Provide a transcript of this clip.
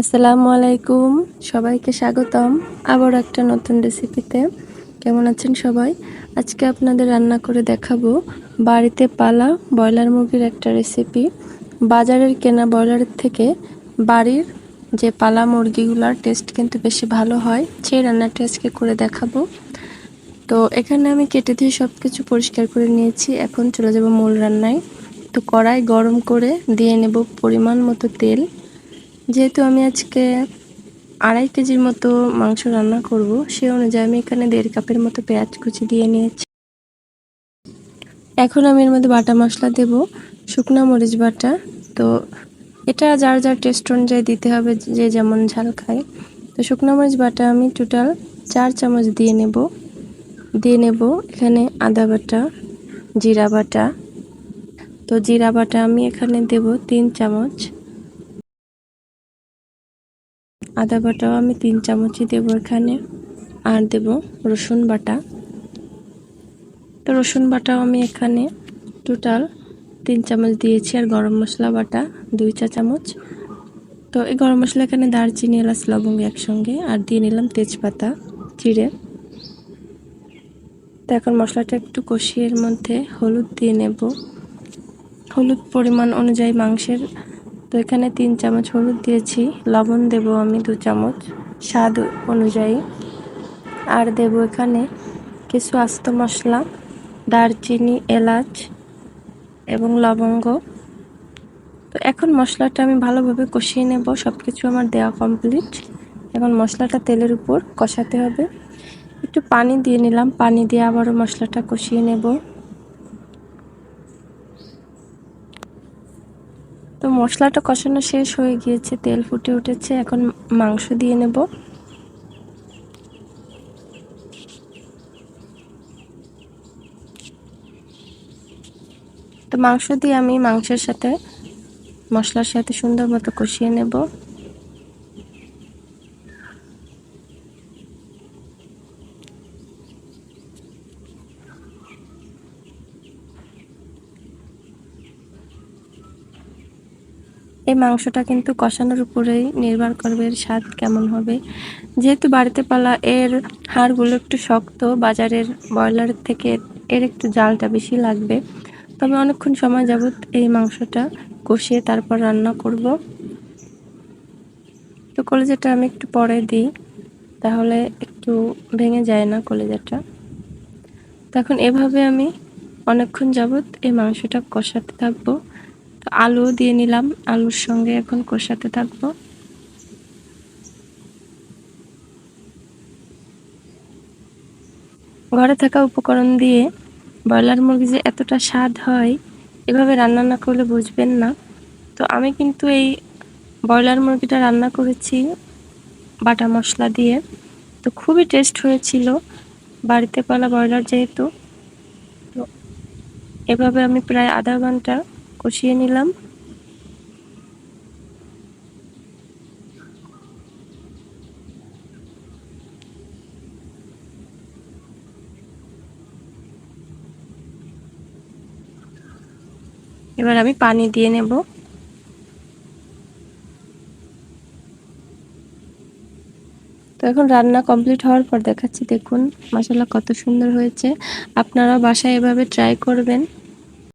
আসসালামু আলাইকুম। সবাইকে স্বাগতম আবার একটা নতুন রেসিপিতে। কেমন আছেন সবাই? আজকে আপনাদের রান্না করে দেখাবো বাড়িতে পালা ব্রয়লার মুরগির একটা রেসিপি। বাজারের কেনা ব্রয়লারের থেকে বাড়ির যে পালা মুরগিগুলোর টেস্ট কিন্তু বেশি ভালো হয়, সেই রান্নাটা আজকে করে দেখাবো। তো এখানে আমি কেটে দিয়ে সব কিছু পরিষ্কার করে নিয়েছি। এখন চলে যাব মূল রান্নায়। তো কড়াই গরম করে দিয়ে নেব পরিমাণ মতো তেল। যেহেতু আমি আজকে আড়াই কেজির মতো মাংস রান্না করব, সে অনুযায়ী আমি এখানে দেড় কাপের মতো পেঁয়াজ কুচি দিয়ে নিয়েছি। এখন আমি এর মধ্যে বাটা মশলা দেব, শুকনা মরিচ বাটা। তো এটা যার যার টেস্ট অনুযায়ী দিতে হবে, যে যেমন ঝাল খায়। তো শুকনো মরিচ বাটা আমি টোটাল চার চামচ দিয়ে নেব। দিয়ে নেব এখানে আদা বাটা, জিরা বাটা। তো জিরা বাটা আমি এখানে দেব তিন চামচ। আদা বাটাও আমি তিন চামচই দেবো এখানে। আর দেব রসুন বাটা। তো রসুন বাটাও আমি এখানে টোটাল তিন চামচ দিয়েছি। আর গরম মশলা বাটা দুই চা চামচ। তো এই গরম মশলা এখানে দারচিনি, এলাচ, লবঙ্গ একসঙ্গে। আর দিয়ে নিলাম তেজপাতা চিড়ে তো এখন মশলাটা একটু কষিয়ে এর মধ্যে হলুদ দিয়ে নেব। হলুদ পরিমাণ অনুযায়ী মাংসের তো এখানে তিন চামচ হলুদ দিয়েছি, লবণ দেব আমি দু চামচ, স্বাদ অনুযায়ী। আর দেব এখানে কিছু আস্ত মশলা, দারচিনি, এলাচ এবং লবঙ্গ। তো এখন মশলাটা আমি ভালোভাবে কষিয়ে নেব সব কিছু আমার দেওয়া কমপ্লিট এখন মশলাটা তেলের উপর কষাতে হবে। একটু পানি দিয়ে নিলাম, পানি দিয়ে আবারও মশলাটা কষিয়ে নেব। তো মশলাটা কষানো শেষ হয়ে গিয়েছে, তেল ফুটে উঠেছে, এখন মাংস দিয়ে নেব। তো মাংস দিয়ে আমি মাংসের সাথে, মশলার সাথে সুন্দর মতো কষিয়ে নেব। এই মাংসটা কিন্তু কষানোর উপরেই নির্ভর করবে এর স্বাদ কেমন হবে। যেহেতু বাড়িতে পালা, এর হাড়গুলো একটু শক্ত, বাজারের ব্রয়লারের থেকে এর একটু জালটা বেশি লাগবে। তবে অনেকক্ষণ সময় যাবত এই মাংসটা কষিয়ে তারপর রান্না করব। তো কলেজাটা আমি একটু পরে দিই, তাহলে একটু ভেঙে যায় না কলেজাটা। তখন এভাবে আমি অনেকক্ষণ যাবত এই মাংসটা কষাতে থাকব। আলু দিয়ে নিলাম। আলুর সঙ্গে এখন কষাতে থাকব। ঘরে থাকা উপকরণ দিয়ে ব্রয়লার মুরগি যে এতটা স্বাদ হয়, এভাবে রান্না না করলে বুঝবেন না। তো আমি কিন্তু এই ব্রয়লার মুরগিটা রান্না করেছি বাটা মশলা দিয়ে। তো খুবই টেস্ট হয়েছিল বাড়িতে পালা ব্রয়লার যেহেতু। তো এভাবে আমি প্রায় আধা ঘণ্টা কষিয়ে নিলাম। এবার আমি পানি দিয়ে নেব। তো এখন রান্না কমপ্লিট হওয়ার পর দেখাচ্ছি, দেখুন মশলা কত সুন্দর হয়েছে। আপনারা বাসায় এভাবে ট্রাই করবেন।